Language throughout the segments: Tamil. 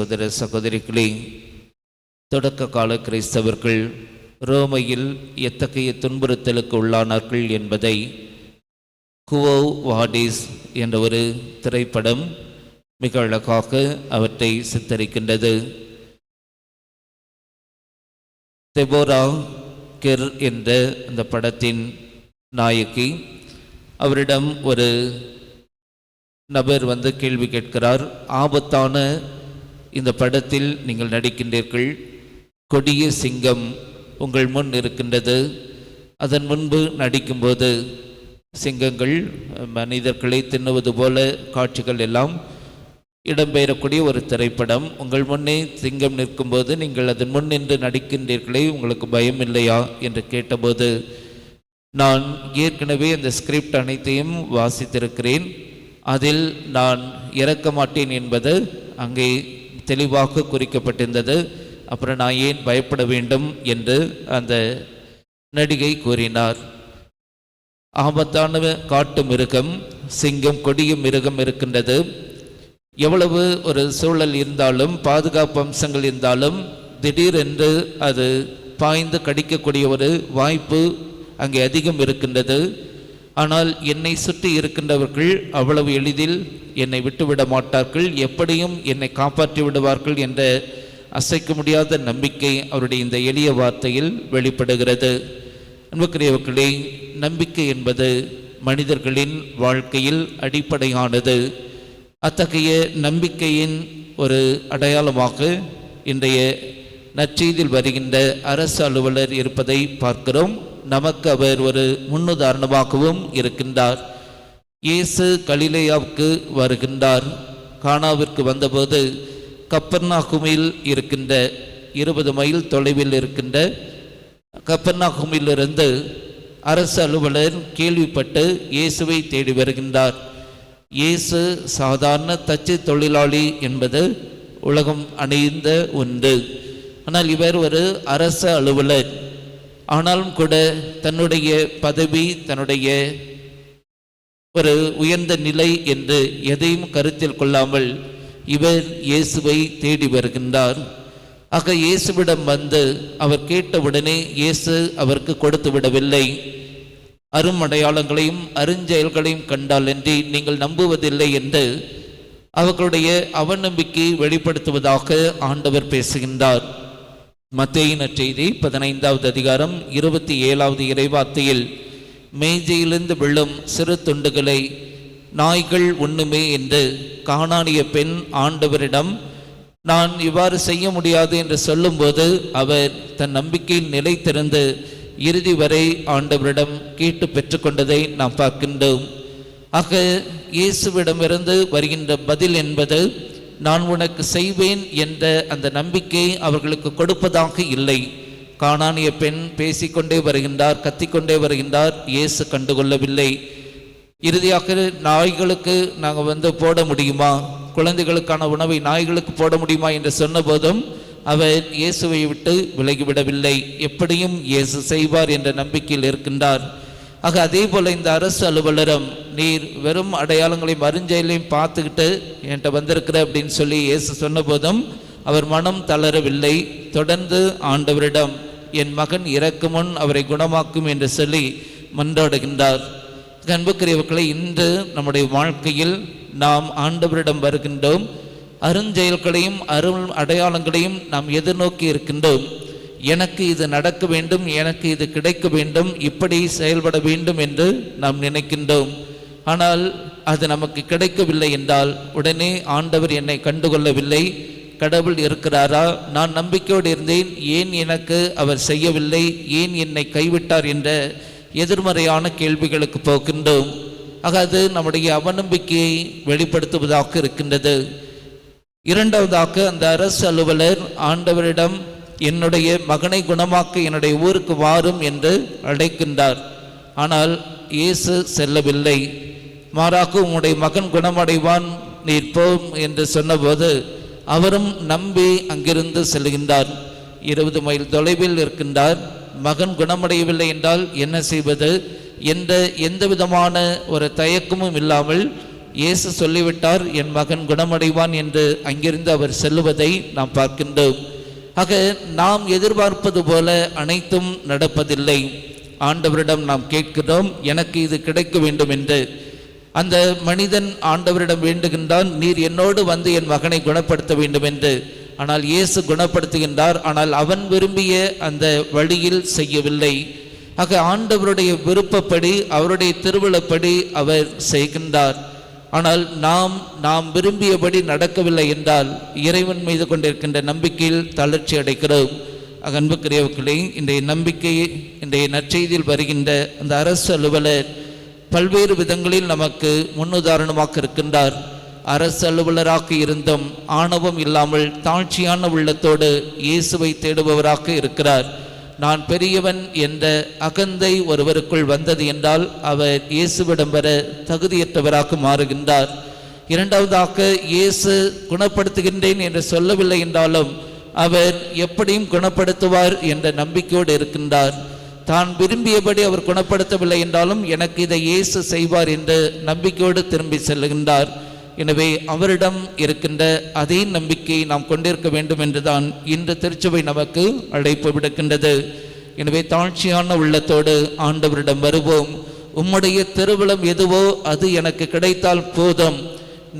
சகோதர சகோதரிகளே தொடக்க கால கிறிஸ்தவர்கள் ரோமையில் எத்தகைய துன்புறுத்தலுக்கு உள்ளானார்கள் என்பதை குவோ வாடிஸ் என்ற ஒரு திரைப்படம் மிக அழகாக அவற்றை சித்தரிக்கின்றது. தெபோரா கெர் என்ற அந்த படத்தின் நாயகி அவரிடம் ஒரு நபர் வந்து கேள்வி கேட்கிறார் ஆபத்தான இந்த படத்தில் நீங்கள் நடிக்கின்றீர்கள். கொடிய சிங்கம் உங்கள் முன் இருக்கின்றது. அதன் முன்பு நடிக்கும்போது சிங்கங்கள் மனிதர்களை தின்னுவது போல காட்சிகள் எல்லாம் இடம்பெயரக்கூடிய ஒரு திரைப்படம். உங்கள் முன்னே சிங்கம் நிற்கும்போது நீங்கள் அதன் முன் நின்று நடிக்கின்றீர்களே உங்களுக்கு பயம் இல்லையா? என்று கேட்டபோது நான் ஏற்கனவே அந்த ஸ்கிரிப்ட் அனைத்தையும் வாசித்திருக்கிறேன். அதில் நான் இறக்க மாட்டேன் என்பது அங்கே தெளிவாக குறிக்கப்பட்டிருந்தது. அப்புறம் நான் ஏன் பயப்பட வேண்டும் என்று அந்த நடிகை கூறினார். ஆபத்தான காட்டு மிருகம் சிங்கம் கொடிய மிருகம் இருக்கின்றது. எவ்வளவு ஒரு சூழல் இருந்தாலும் பாதுகாப்பு அம்சங்கள் இருந்தாலும் திடீரென்று அது பாய்ந்து கடிக்கக்கூடிய ஒரு வாய்ப்பு அங்கே அதிகம் இருக்கின்றது. ஆனால் என்னை சுற்றி இருக்கின்றவர்கள் அவ்வளவு எளிதில் என்னை விட்டுவிட மாட்டார்கள் எப்படியும் என்னை காப்பாற்றி விடுவார்கள் என்ற அசைக்க முடியாத நம்பிக்கை அவருடைய இந்த எளிய வார்த்தையில் வெளிப்படுகிறது. அன்புக்குரியவர்களே நம்பிக்கை என்பது மனிதர்களின் வாழ்க்கையில் அடிப்படையானது. அத்தகைய நம்பிக்கையின் ஒரு அடையாளமாக இன்றைய நற்செய்தியில் வருகின்ற அரசு அலுவலர் இருப்பதை பார்க்கிறோம். நமக்கு அவர் ஒரு முன்னுதாரணமாகவும் இருக்கின்றார். இயேசு கலிலேயாவுக்கு வருகின்றார். கானாவிற்கு வந்தபோது கப்பர்நாகுமில் இருக்கின்ற இருபது மைல் தொலைவில் இருக்கின்ற கப்பர்நாகுமிலிருந்து அரசு அலுவலர் கேள்விப்பட்டு இயேசுவை தேடி வருகின்றார். இயேசு சாதாரண தச்சு தொழிலாளி என்பது உலகம் அணிந்த ஒன்று. ஆனால் இவர் ஒரு அரச அலுவலர். ஆனாலும் கூட தன்னுடைய பதவி தன்னுடைய ஒரு உயர்ந்த நிலை என்று எதையும் கருத்தில் கொள்ளாமல் இவர் இயேசுவை தேடி வருகின்றார். ஆக இயேசுவிடம் வந்து அவர் கேட்டவுடனே இயேசு அவருக்கு கொடுத்து விடவில்லை. அருமடையாளங்களையும் அருஞ்செயல்களையும் கண்டாலன்றி நீங்கள் நம்புவதில்லை என்று அவர்களுடைய அவநம்பிக்கையை வெளிப்படுத்துவதாக ஆண்டவர் பேசுகின்றார். மத்தியின் செய்தி பதினைந்தாவது அதிகாரம் இருபத்தி ஏழாவது இறைவார்த்தையில் மேஜையிலிருந்து விழும் சிறு துண்டுகளை நாய்கள் உண்ணுமே என்று காணானிய பெண் ஆண்டவரிடம் நான் இவ்வாறு செய்ய முடியாது என்று சொல்லும்போது அவர் தன் நம்பிக்கையில் நிலைத்திருந்து இறுதி வரை ஆண்டவரிடம் கேட்டு பெற்றுக்கொண்டதை நாம் பார்க்கின்றோம். ஆக இயேசுவிடமிருந்து வருகின்ற பதில் என்பது நான் உனக்கு செய்வேன் என்ற அந்த நம்பிக்கை அவர்களுக்கு கொடுப்பதாக இல்லை. காணானிய பெண் பேசிக்கொண்டே வருகின்றார் கத்திக்கொண்டே வருகின்றார் இயேசு கண்டுகொள்ளவில்லை. இறுதியாக நாய்களுக்கு நாங்கள் வந்து போட முடியுமா? குழந்தைகளுக்கான உணவை நாய்களுக்கு போட முடியுமா என்று சொன்னபோதும் அவர் இயேசுவை விட்டு விலகிவிடவில்லை. எப்படியும் இயேசு செய்வார் என்ற நம்பிக்கையில் இருக்கின்றார். ஆக அதே போல இந்த அரசு அலுவலரும் நீர் வெறும் அடையாளங்களையும் அருஞ்செயலையும் பார்த்துக்கிட்டு என்கிட்ட வந்திருக்கிற அப்படின்னு சொல்லி இயேசு சொன்னபோதும் அவர் மனம் தளரவில்லை. தொடர்ந்து ஆண்டவரிடம் என் மகன் இறக்கும் முன் அவரை குணமாக்கும் என்று சொல்லி மன்றாடுகின்றார். அன்புக்குரியவர்களை இன்று நம்முடைய வாழ்க்கையில் நாம் ஆண்டவரிடம் வருகின்றோம். அருஞ்செயல்களையும் அருள் அடையாளங்களையும் நாம் எதிர்நோக்கி இருக்கின்றோம். எனக்கு இது நடக்க வேண்டும் எனக்கு இது கிடைக்க வேண்டும் இப்படி செயல்பட வேண்டும் என்று நாம் நினைக்கின்றோம். ஆனால் அது நமக்கு கிடைக்கவில்லை என்றால் உடனே ஆண்டவர் என்னை கண்டுகொள்ளவில்லை. கடவுள் இருக்கிறாரா? நான் நம்பிக்கையோடு இருந்தேன். ஏன் எனக்கு அவர் செய்யவில்லை? ஏன் என்னை கைவிட்டார் என்ற எதிர்மறையான கேள்விகளுக்கு போகின்றோம் ஆக அது நம்முடைய அவநம்பிக்கையை வெளிப்படுத்துவதாக இருக்கின்றது. இரண்டாவதாக அந்த அரசு அலுவலர் ஆண்டவரிடம் என்னுடைய மகனை குணமாக்க என்னுடைய ஊருக்கு வாரும் என்று அழைக்கின்றார். ஆனால் இயேசு செல்லவில்லை. மாறாக உம்முடைய மகன் குணமடைவான் நீர் போம் என்று சொன்னபோது அவரும் நம்பி அங்கிருந்து செல்கின்றார். இருபது மைல் தொலைவில் இருக்கின்றார். மகன் குணமடையவில்லை என்றால் என்ன செய்வது? என்ற எந்த விதமான ஒரு தயக்கமும் இல்லாமல் இயேசு சொல்லிவிட்டார் என் மகன் குணமடைவான் என்று அங்கிருந்து அவர் செல்லுவதை நாம் பார்க்கின்றோம். ஆக நாம் எதிர்பார்ப்பது போல அனைத்தும் நடப்பதில்லை. ஆண்டவரிடம் நாம் கேட்கிறோம் எனக்கு இது கிடைக்க வேண்டும் என்று. அந்த மனிதன் ஆண்டவரிடம் வேண்டுகின்றான் நீர் என்னோடு வந்து என் மகனை குணப்படுத்த வேண்டும் என்று. ஆனால் இயேசு குணப்படுத்துகின்றார் ஆனால் அவன் விரும்பிய அந்த வழியில் செய்யவில்லை. ஆக ஆண்டவருடைய விருப்பப்படி அவருடைய திருவிழப்படி அவர் செய்கின்றார். ஆனால் நாம் நாம் விரும்பியபடி நடக்கவில்லை என்றால் இறைவன் மீது கொண்டிருக்கின்ற நம்பிக்கையில் தளர்ச்சி அடைக்கிறோம். அன்புக்குரியவர்களே இன்றைய நம்பிக்கை இன்றைய நற்செய்தியில் வருகின்ற அந்த அரசு அலுவலர் பல்வேறு விதங்களில் நமக்கு முன்னுதாரணமாக இருக்கின்றார். அரசு அலுவலராக இருந்தும் ஆணவம் இல்லாமல் தாழ்ச்சியான உள்ளத்தோடு இயேசுவை தேடுபவராக இருக்கிறார். நான் பெரியவன் என்ற அகந்தை ஒருவருக்குள் வந்தது என்றால் அவர் இயேசுவிடம் வர தகுதியற்றவராக மாறுகின்றார். இரண்டாவதாக இயேசு குணப்படுத்துகின்றேன் என்று சொல்லவில்லை என்றாலும் அவர் எப்படியும் குணப்படுத்துவார் என்ற நம்பிக்கையோடு இருக்கின்றார். தான் விரும்பியபடி அவர் குணப்படுத்தவில்லை என்றாலும் எனக்கு இதை இயேசு செய்வார் என்று நம்பிக்கையோடு திரும்பி செல்லுகின்றார். எனவே அவரிடம் இருக்கின்ற அதே நம்பிக்கையை நாம் கொண்டிருக்க வேண்டும் என்றுதான் இன்று திருச்சபை நமக்கு அழைப்பு விடுக்கின்றது. எனவே தாழ்ச்சியான உள்ளத்தோடு ஆண்டவரிடம் வருவோம். உம்முடைய திருவிழம் எதுவோ அது எனக்கு கிடைத்தால் போதும்.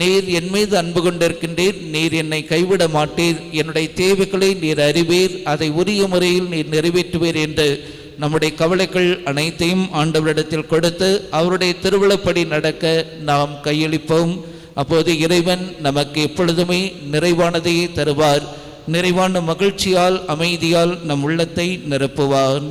நீர் என் மீது அன்பு கொண்டிருக்கின்றீர் நீர் என்னை கைவிட மாட்டீர். என்னுடைய தேவைகளை நீர் அறிவீர் அதை உரிய முறையில் நீர் நிறைவேற்றுவீர் என்று நம்முடைய கவலைகள் அனைத்தையும் ஆண்டவரிடத்தில் கொடுத்து அவருடைய திருவிழப்படி நடக்க நாம் கையளிப்போம். அப்போது இறைவன் நமக்கு எப்பொழுதுமே நிறைவானதையே தருவார். நிறைவான மகிழ்ச்சியால் அமைதியால் நம் உள்ளத்தை நிரப்புவான்